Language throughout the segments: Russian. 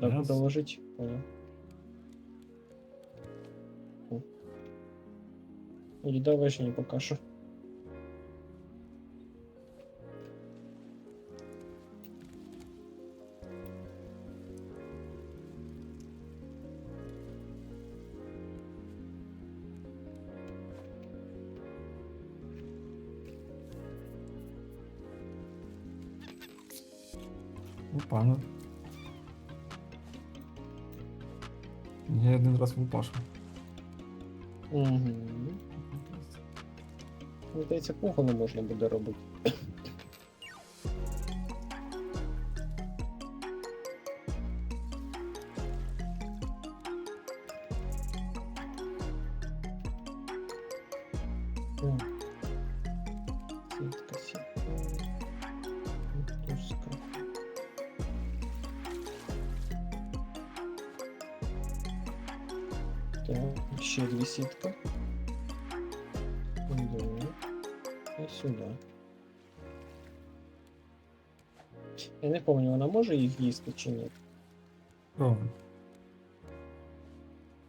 надо Раз. доложить. Понял. О. Еда важнее пока что. Опа, ну. Випашу. Угу. Мені здається, погано можна буде робити. Так, ще дві сітки. Сюди. І сюди. Я не пам'ятаю, вона може їх їсти чи ні? Правильно.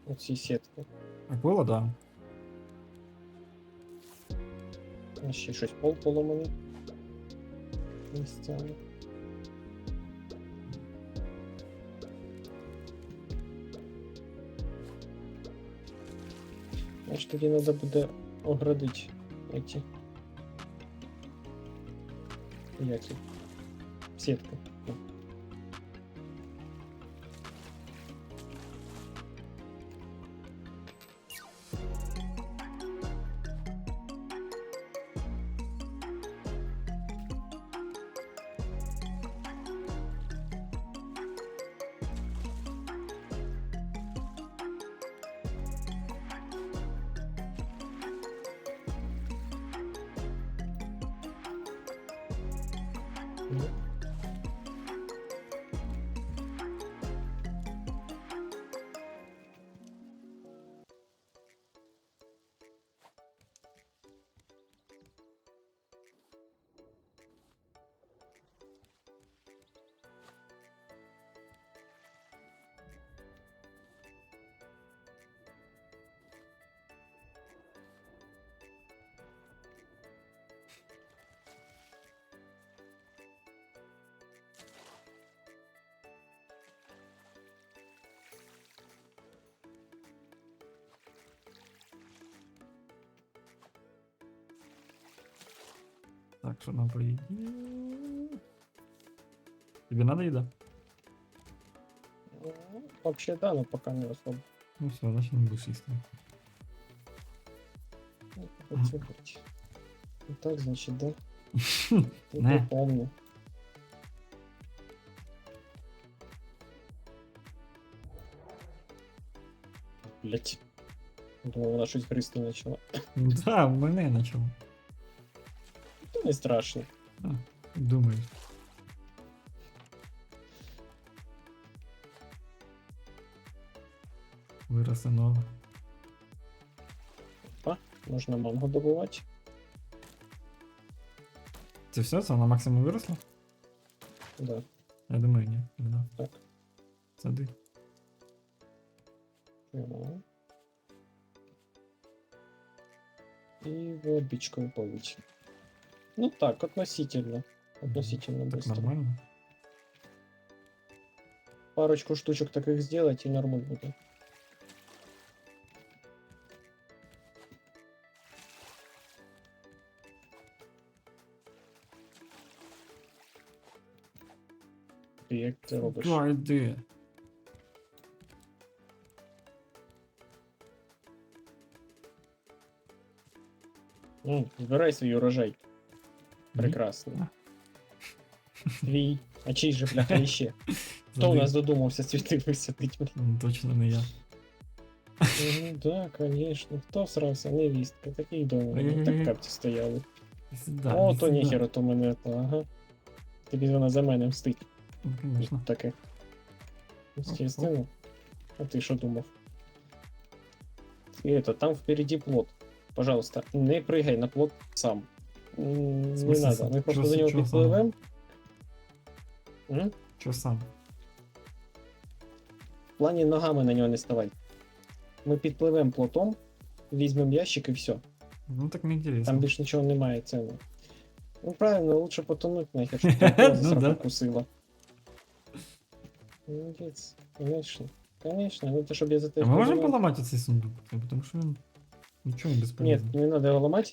Оці сітки. Акула, да. А ще щось пол поломаний. Місцями. Значить, тоді треба буде оградити эти. Як їх? Сітка. Ну. Так, що нам поїде? Тобі надо їда? Ну, Вообще да, но пока не особо. Ну все, значить не будеш їсти. Ну, хочу быть. Ну так, значит, да? Не. Не помню. Блять. Думав, вона щось гристи почала. Ну да, в мене почало. То не страшно. Думаю. Виросте нове. Можна манго добувати. Це все? Це на максимум виросло? Да. Я думаю, ні. Да. Так. Сади. Ну. И водичкой полить. Ну так, относительно. Относительно Так быстро. нормально. Парочку штучек таких сделать и нормально будет. Ти Як ти робиш? Да, йди. Ну, збирай свій урожай. Ні? Прекрасно. Твій. А чий же, бляха, іще? Хто у Сади. нас додумався цвіти висадити? блін? Ну, Точно не я. Ну да, конечно. Хто всрався? Невістка. Такий дома. Ай-яй-яй. Так карті стояли. Сюда, О, іди то сюди. ніхера, то мене то, ага. Тобі вона за мене мстить. Ну, конечно. Таке. Естественно. А ти що думав? И это, там впереди плот. Пожалуйста, не прыгай на плот сам. М, Не смысле надо, сам? ми просто Чё- до нього чё сам? підпливемо. М? Що сам? плані ногами на нього не ставай. Ми підпливемо плотом, візьмемо ящик і все. Ну так мне интересно. Там більш нічого немає цього. Ну правильно, лучше потонуть нахер, щоб тебе Ну сраку да. кусила. Молодець, конечно. Конечно, ну то щоб я за А тебе. мы можем подумав. поломать этот сундук? Потому что он ничего не Ні, бесполезно. не треба його ламати.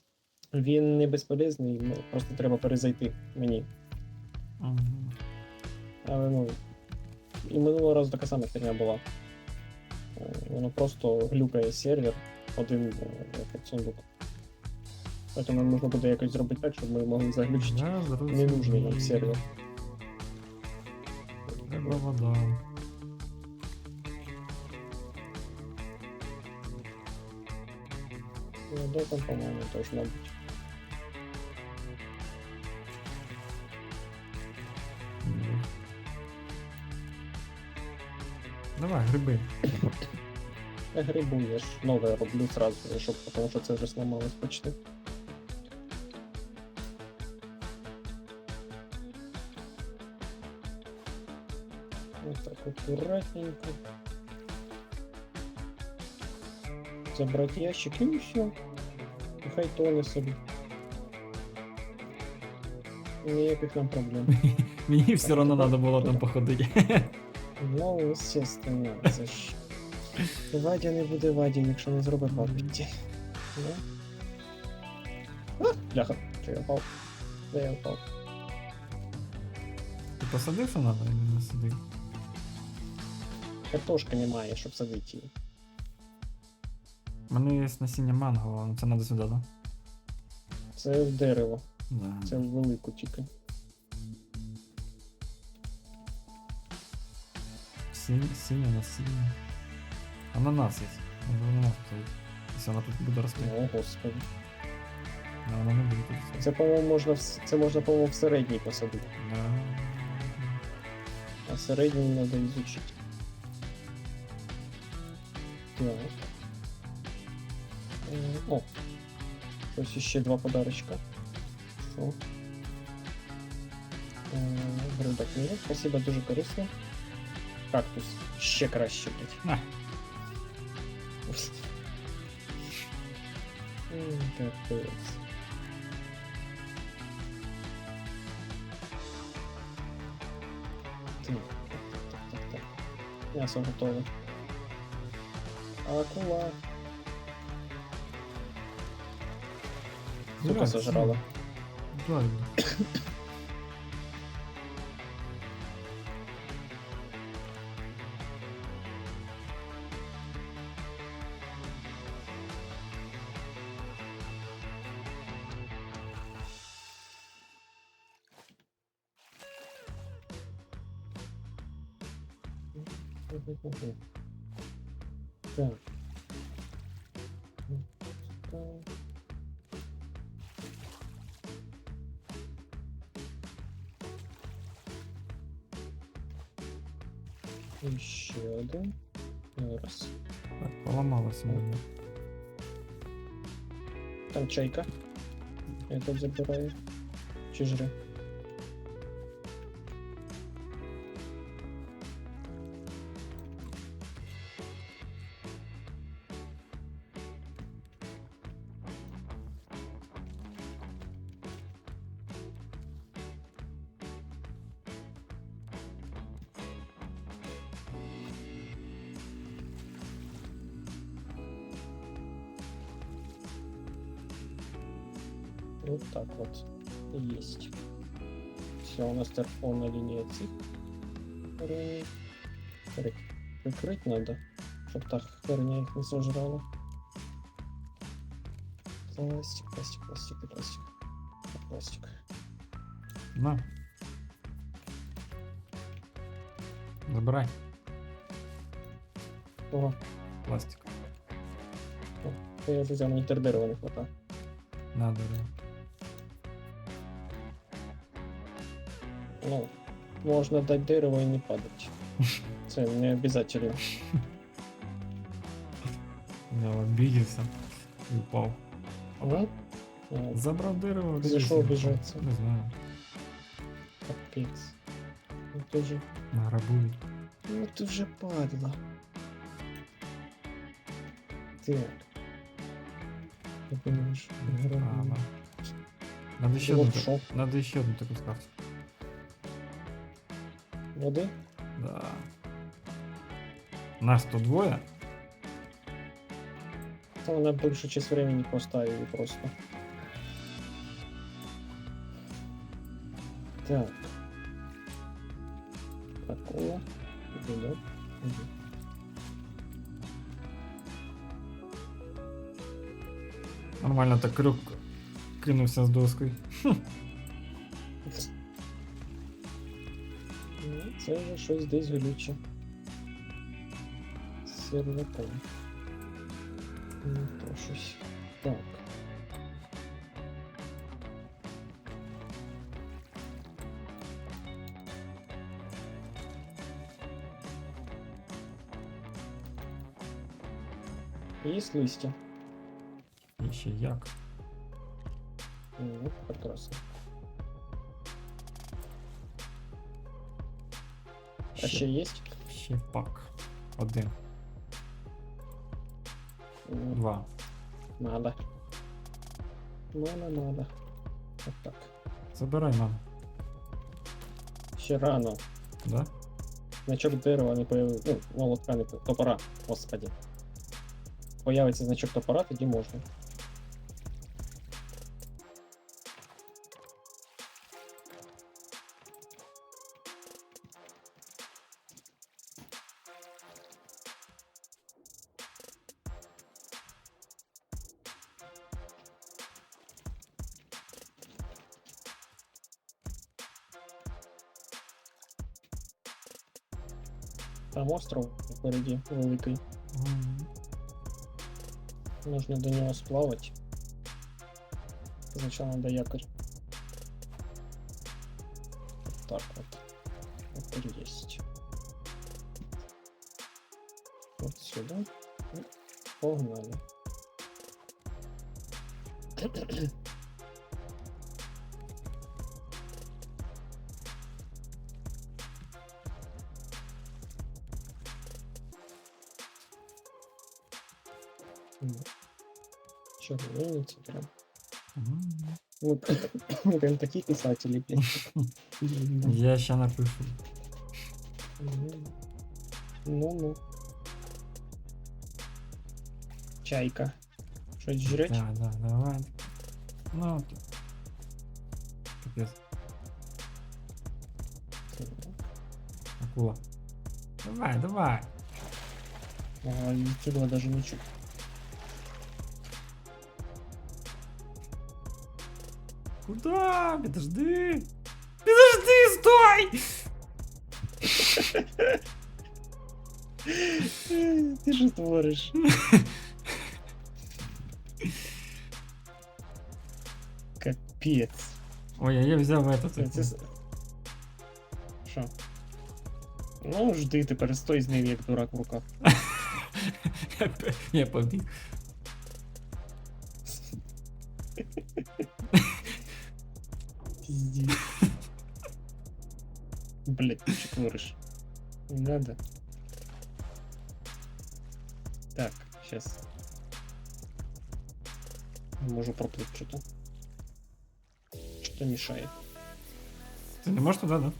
Він не безполезний, просто треба перезайти мені. Мгм. Але ну. І минулого разу така сама херня була. Е, Воно просто глюкає сервер один е, сундук. Тому можна буде якось зробити так, щоб ми могли заглючити Я ненужний нам сервер. Треба вода. Ну, да, там, по-моему, должна быть. Давай, гриби. Я грибу, я ж нове роблю сразу, щоб, потому що це вже сломалось почти. Вот так аккуратненько. Забрать ящик і все. І хай тоне собі. Ніяких нам проблем. Мені все одно треба було там походити. Ну, естественно, це ж. Вадя не буде Вадя, якщо не зробить пам'яті. Ну. Бляха, що я впав. Де я впав? Ти посадив, треба, і не садив? Картошки немає, щоб садити її. У мене є насіння манго, але це треба сюди, так? Це в дерево, Да? це в велику тільки. Синє, синє насіння. Ананас є. Може ананас посадити. Якщо вона тут буде рости. О, господи. Але вона не буде тут рости. Це, по-моєму, можна в, с- це можна, по-моєму, в середній посадити. Да. А середній треба изучити. Так. Е, О. Ось ще два подарочка. Що? Е, Грибок ні, спасибо, дуже корисно. Кактус. Ще краще, блядь. Капець. Так, так, так, так, так. М'ясо готове. Акула. Сука сожрала. Правильно. Так. Еще один. Раз. Так, поламалося мене. Там чайка. Этот забираю. Чи Вот так вот. Есть. Все, у нас линия цих. Ри- Ри- Прикрыть надо, чтобы та херня их не сожрала. Пластик, пластик, пластик пластик. Пластик. На. Забирай Ого, пластик. я взял, мені тердерова не хватає. Надо, да. Ну, можно дать дерево и не падать. Це не обязательно. Я обідівся і впав. Ну, ну, Забрав дерево, За обідівся що і впав. обіжатися? Не знаю. капець. Ну, Тоже Награбують. Ну ти вже падла. Так. Ти думаєш, Ага. Надо ще Було одну, б що? так- надо ще одну таку скрафтити. Води? Да. Нас тут двоє. Та вона більшу часть времени поставили просто. Так. Такого. Идет. Нормально так крюк кинувся з доскою. Це вже щось десь глюче. З серваком. Ну, то щось. Так. Есть листья? І ще як. Ну, прекрасно. А ще есть? ще пак. Один. Ну, Два. Надо. Надо, надо. Вот так. Забирай нам. Ще рано. Да? Значок дерева не появився. Ну, молотка не по- топора, господи. Появиться значок топора, тоді можна. Остров впереді великий. Нужно до него сплавать. Сначала надо якорь. Вот так вот. Якорь есть. Вот сюда. Погнали. Червоница прям. Мгм. Мы, мы прям такие писатели, Я ще напишу. Ну, ну. Чайка. Что жрать? Да, да, давай. Ну, капец, акула. Давай, давай. А, ничего даже не Куда? Подожди. Подожди, стой! Ты же творишь. Капец. Ой, а я взяв этот. С- Що? Ну, жди, ти перестой з ним, як дурак в руках. Я побіг. Пиздец. Блять, ты что творишь? Не надо. Так, сейчас. Можу проплыть что-то. Что мешает? Ти не можеш туди, да?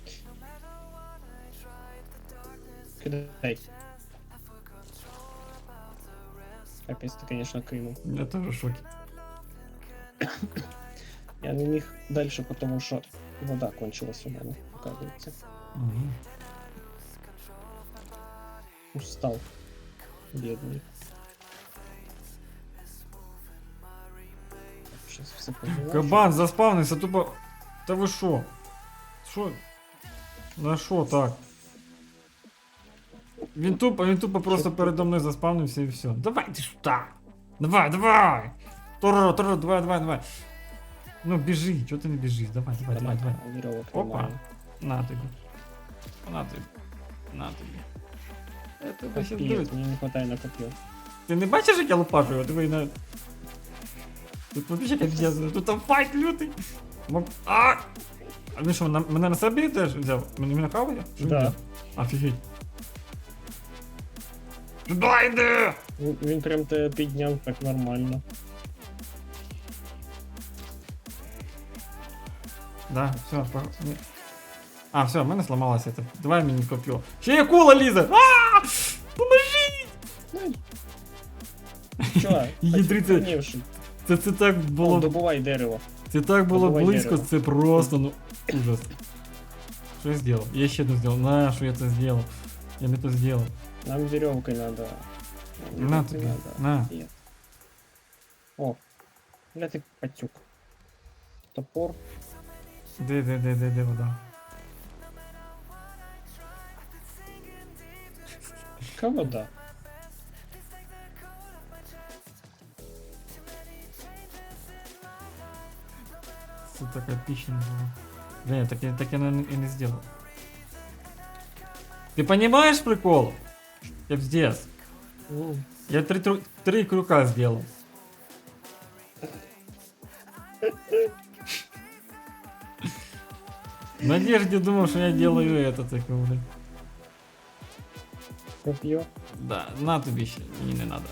Кидай. Капец, ты, конечно, кинул. Я теж в шокі. Я не міг дальше, потому что вода кончилась у мене, оказывается. Угу. Устал. Бедный. Сейчас все поняла. Кабан заспавнився тупо. Та ви що? Що? На що так? Він тупо, він тупо просто Що передо мною заспавнився і все. Давай ти ж так! Давай, давай! Торо, торо, давай, давай, давай. Ну біжи, чого ти не біжиш? Давай, давай, давай, давай. Веревок Опа. немає. На тобі. На тобі. На тобі. Я тебе щас Капець, дивлюсь. мені не хватає на копье. Ти не бачиш, як я лопашу його? Диви на. Тут вообще капець, тут там файт лютий. Мог- А! А він що, на- мене на собі теж взяв? Мене мене хаває? Що він Да. взяв? Офігеть. Сюди йди! Він, він прям тебе підняв так нормально. Да, все, по... ні. А, все, в мене сломалося це. Давай мені коп'ю. Ще є кула лізе! А! Поможи! Чого? Ядриться. Охренівший. Це, це так О, було. добувай дерево. Це так було добувай близько, дерево. це просто, ну, ужас. Що я зробив? Я ще одну зробив. На, що я це зробив? Я не то зробив. Нам веревкой надо. Нам На веревкой тобі, надо. на. Нет. О, бля ты патюк. Топор. Де, де, де, де, де вода? Кого да? Це так епічно було. Блин, так я, так я и не сделал. Ты понимаешь прикол? Я. Ну, Я три, три крюка сделал. В надежде думал, что я делаю это так, блин. копье. Да, на тобі ще, мені не надо.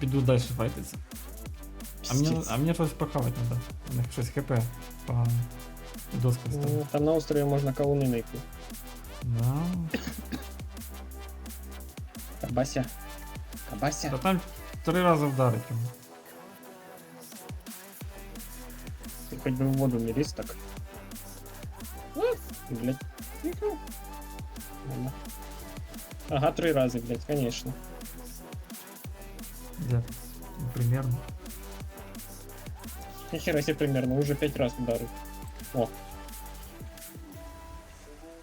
Піду далі файтиться. А мені, Пиздец. а мені щось похавати надо. У них щось хп погано. І доска стала. Ну, Там на острове можно кавуны найти. Да. Кабася. Кабася. Та там три рази вдарить йому. Ты хоть бы в воду не лезь так. А, Блядь. Тихо. Ладно. Ага, три раза, блядь, конечно. Де? Ну, примерно. Нихера себе примерно, уже пять раз ударил. О.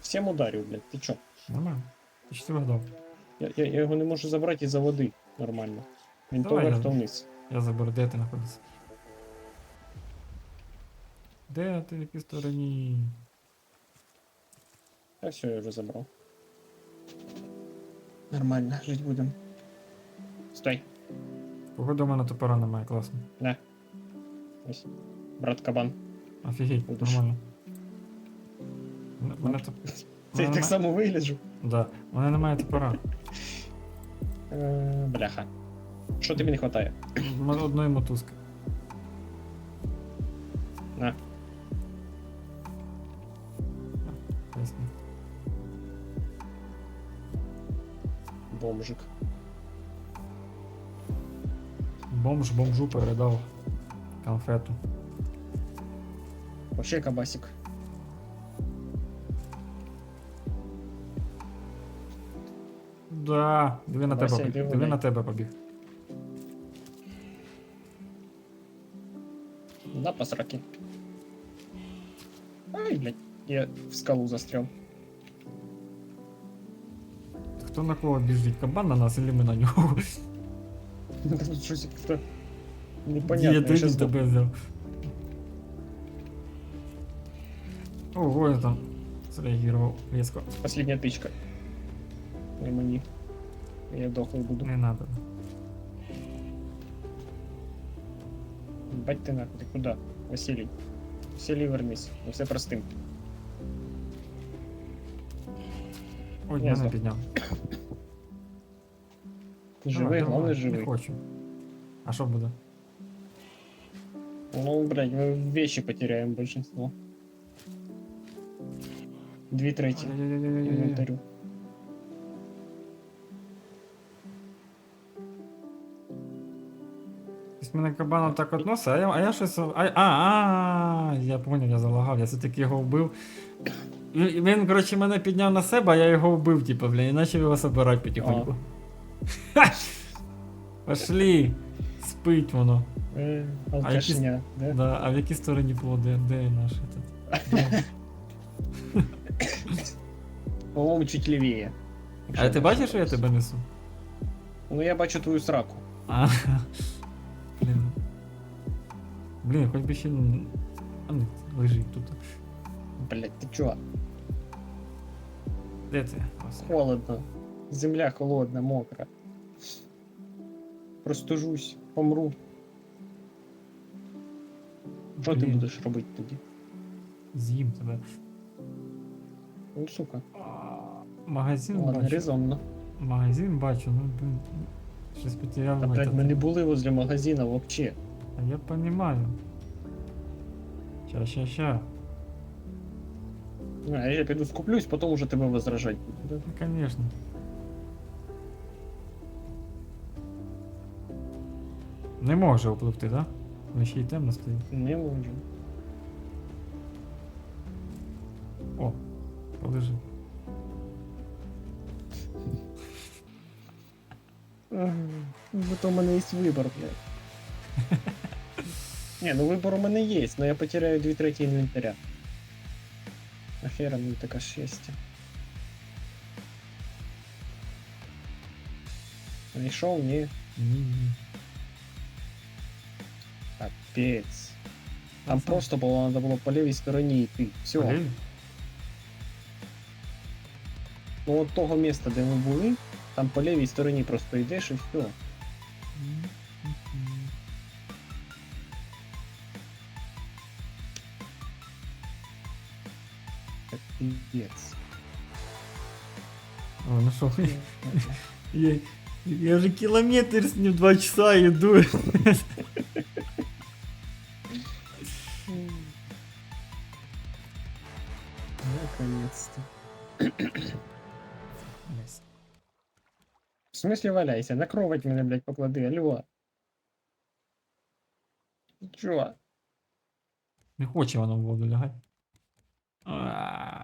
Всем ударил, блядь, ты чё? Нормально. Ти що вгадав? Я, я, я його не можу забрати із-за води нормально. Він то Давай, вверх, я- то вниз. Я заберу, де ти знаходишся? Де ти в якій стороні? А все, я вже забрав. Нормально, жить будем. Стой. Походу у мене топора немає, класно. На. Ось. Брат кабан. Офігеть, Будеш. нормально. Мене- Мене топ... Це я мене так нема- само вигляджу. Да, у мене немає топора. Е, бляха. Що тобі не вистачає? У мене одної мотузки. Бомжик. Бомж бомжу передав конфету. Вообще кабасик. Да, диви на Вася, тебе побіг. Диви на тебе побіг. Да, по сраке. Ай, блядь. Я в скалу застрял. Хто на кого біжить? Кабан на нас, или ми на нього? Тут щось як-то Я непонятно. Я тоді щас тебе взяв. Ого, я там зреагував різко. Последняя тычка. И мені. Я дохлий буду. Не надо. Бать ти нахуй, ти куди? Василій. Василій, вернись. Ну все простим. Ой, Я здох. підняв. Ти живий, Давай, головне давай, живий. Не хочу. А що буде? Ну, блядь, мы вещи потеряем большинство. Две трети инвентарю. Ось мене кабаном так относить, а я, а я щось. А, а, а, я поняв, я залагав, я все-таки його вбив. Він, він, коротше, мене підняв на себе, а я його вбив, типу, блін, і почав його собирати потихоньку. Ха! Пошли! Спить воно. Э, А алкашня, да? Да, а в якій стороні було, де, де наш этот? По-моему, чуть левее. А ти бачиш, що я тебе несу? Ну, я бачу твою сраку. А, блін. Блін, хоч би ще. н- А ну, лежить тут. Блядь, ты чё? Де ти? Холодно. Земля холодна, мокра. Простужусь, помру. Що ти Блін, будеш робити тоді? З'їм тебе. Ну, сука. А, Магазин Ладно, бачу. резонно. Магазин бачу, ну блін. Щось потеряв Та, блядь, метод. ми не були возле магазина вообще. А я понимаю. Ща, ща, ща. А я піду скуплюсь, потім уже тебе возражать буду. Ну, конечно. Не може опливти, да? Ще й темно стоїть. Не можу. О, полежи. Бо то у мене є вибор, блядь. Не, ну вибор у мене є, но я потеряю дві треті інвентаря. Нахера мені таке щастя. Знайшов? Ні. Ні, ні. Капець. Там Це- просто було, надо було по лівій стороні йти. Все. Полей? Ну от того міста, де ми були, там по лівій стороні просто йдеш і все. Капець. О, ну що, я, я же километр с ним два часа иду. Наконец-то. В смысле валяйся? На кровать мене, блядь, поклади, алло. Чо? Не хоче воно в воду лягати. А,